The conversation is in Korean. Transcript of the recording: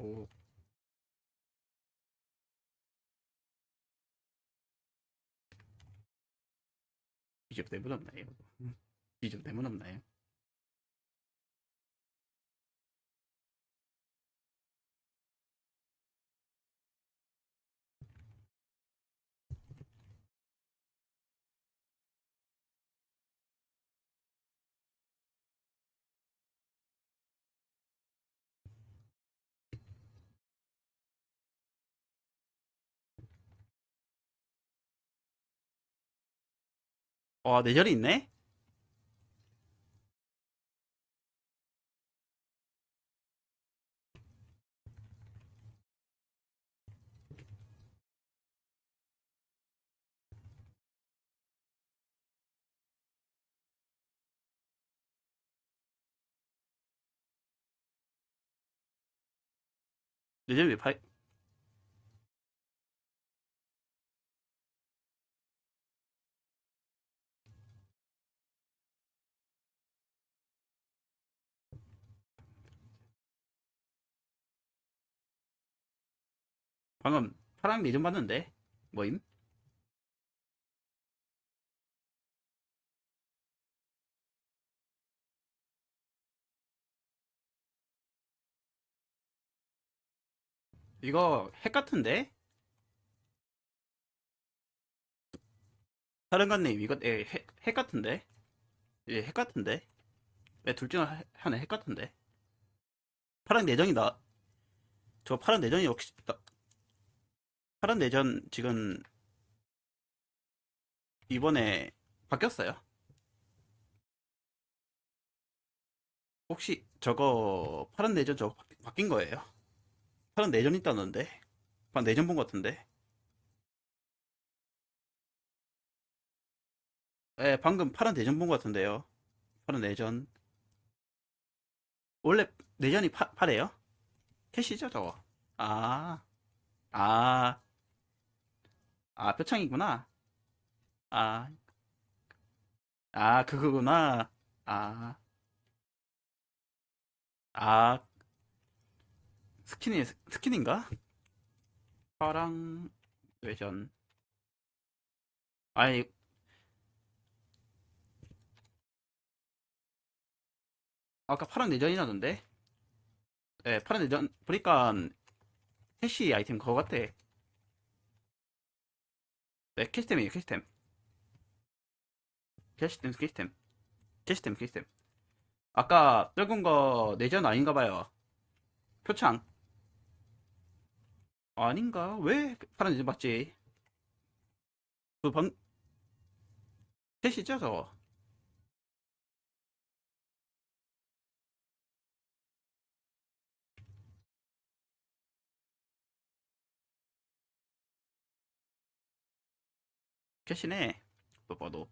오. 이점 때문 없나요? 이점 때문 없나요? 와, 내절이 있네? 내절이 왜 파, 방금 파랑 내전 봤는데? 뭐임? 이거 핵 같은데? 사령관님 이거 예, 핵, 핵 같은데? 예, 핵 같은데? 예, 둘중 하나 핵 같은데? 파랑 내전이다. 저 파란 내전이 역시 나- 내전 지금 이번에 바뀌었어요. 혹시 저거 파란 내전 저거 바- 바뀐 거예요? 파란 내전 있다는데? 파란 내전 본 것 같은데? 예, 방금 파란 내전 본 것 같은데요. 파란 내전. 원래 내전이 파, 파래요? 캐시죠, 저거? 아, 아, 아, 표창이구나. 아, 아, 그거구나. 아, 아, 스킨이, 스킨인가? 파랑 외전. 아니, 아까 파랑 내전이라던데? 예, 파란 내전, 보니까 캐시 아이템 그거 같아. 네, 캐시템이에요, 캐시템. 캐시템, 캐시템. 캐시템, 캐시템. 아까 적은 거 내전 아닌가 봐요. 표창. 아닌가? 왜 파란 내전 맞지? 그 방, 캐시죠, 저거? 캐시네. 또 봐도.